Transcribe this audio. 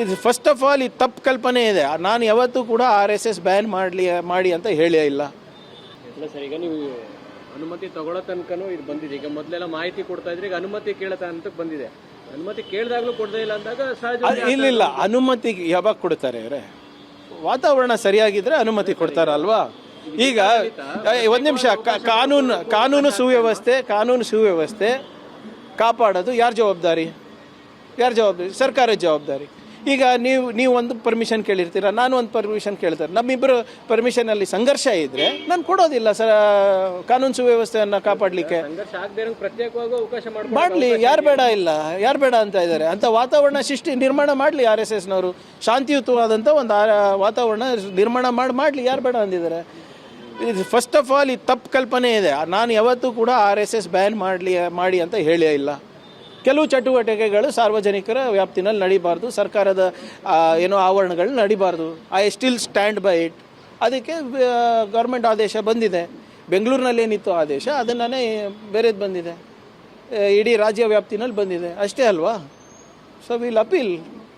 ಇದು first of all ಇದು ತಪ್ಪು ಕಲ್ಪನೆ ಇದೆ. ನಾನು ಯಾವತ್ತೂ ಕೂಡ ಆರ್ ಎಸ್ ಎಸ್ ಬ್ಯಾನ್ ಮಾಡಲಿ ಮಾಡಿ ಅಂತ ಹೇಳೇ ಇಲ್ಲ. ಇಲ್ಲ ಸರ್ ಈಗ ನೀವು ಅನುಮತಿ ತಗೊಳ್ಳೋ ತನಕನೂ ಇದು ಬಂದಿದೆ. ಈಗ ಮೊದಲೆಲ್ಲ ಮಾಹಿತಿ ಕೊಡ್ತಾ ಇದ್ರೆ ಈಗ ಅನುಮತಿ ಕೇಳೋ ಅಂತ ಬಂದಿದೆ. ಅನುಮತಿ ಕೇಳಿದಾಗ್ಲೂ ಕೊಡದೇ ಇಲ್ಲ ಅಂದಾಗ ಸಹಜ ಇಲ್ಲ ಇಲ್ಲ. ಅನುಮತಿ ಯಾವಾಗ ಕೊಡ್ತಾರೆ ಅವರೇ ವಾತಾವರಣ ಸರಿಯಾಗಿದ್ರೆ ಅನುಮತಿ ಕೊಡ್ತಾರಲ್ವಾ? ಈಗ ಒಂದು ನಿಮಿಷ. ಕಾನೂನು ಕಾನೂನು ಸುವ್ಯವಸ್ಥೆ ಕಾನೂನು ಸುವ್ಯವಸ್ಥೆ ಕಾಪಾಡೋದು ಯಾರ ಜವಾಬ್ದಾರಿ? ಯಾರ ಜವಾಬ್ದಾರಿ? ಸರ್ಕಾರದ ಜವಾಬ್ದಾರಿ. ಈಗ ನೀವು ನೀವು ಒಂದು ಪರ್ಮಿಷನ್ ಕೇಳಿರ್ತೀರ ನಾನು ಒಂದು ಪರ್ಮಿಷನ್ ಕೇಳ್ತಾರೆ ನಮ್ಮಿಬ್ಬರು ಪರ್ಮಿಷನಲ್ಲಿ ಸಂಘರ್ಷ ಇದ್ರೆ ನಾನು ಕೊಡೋದಿಲ್ಲ ಸರ್ ಕಾನೂನು ಸುವ್ಯವಸ್ಥೆಯನ್ನು ಕಾಪಾಡಲಿಕ್ಕೆ. ಮಾಡಲಿ ಯಾರು ಬೇಡ ಇಲ್ಲ ಯಾರು ಬೇಡ ಅಂತ ಇದ್ದಾರೆ ಅಂತ ವಾತಾವರಣ ಸೃಷ್ಟಿ ನಿರ್ಮಾಣ ಮಾಡಲಿ ಆರ್ ಎಸ್ ಎಸ್ನವರು. ಶಾಂತಿಯುತವಾದಂಥ ಒಂದು ವಾತಾವರಣ ನಿರ್ಮಾಣ ಮಾಡಿ ಮಾಡಲಿ ಯಾರು ಬೇಡ ಅಂದಿದ್ದಾರೆ ಇದು ಫಸ್ಟ್ ಆಫ್ ಆಲ್ ಇದು ತಪ್ಪು ಕಲ್ಪನೆ ಇದೆ. ನಾನು ಯಾವತ್ತೂ ಕೂಡ ಆರ್ ಎಸ್ ಎಸ್ ಬ್ಯಾನ್ ಮಾಡಲಿ ಮಾಡಿ ಅಂತ ಹೇಳೇ ಇಲ್ಲ. ಕೆಲವು ಚಟುವಟಿಕೆಗಳು ಸಾರ್ವಜನಿಕರ ವ್ಯಾಪ್ತಿನಲ್ಲಿ ನಡಿಬಾರ್ದು, ಸರ್ಕಾರದ ಏನೋ ಆವರಣಗಳು ನಡಿಬಾರ್ದು. I still stand by it ಅದಕ್ಕೆ ಗೌರ್ಮೆಂಟ್ ಆದೇಶ ಬಂದಿದೆ. ಬೆಂಗಳೂರಿನಲ್ಲಿ ಏನಿತ್ತು ಆದೇಶ, ಅದನ್ನೇ ಬೇರೆದು ಬಂದಿದೆ. ಇಡೀ ರಾಜ್ಯ ವ್ಯಾಪ್ತಿನಲ್ಲಿ ಬಂದಿದೆ. ಅಷ್ಟೇ ಅಲ್ವಾ? So will appeal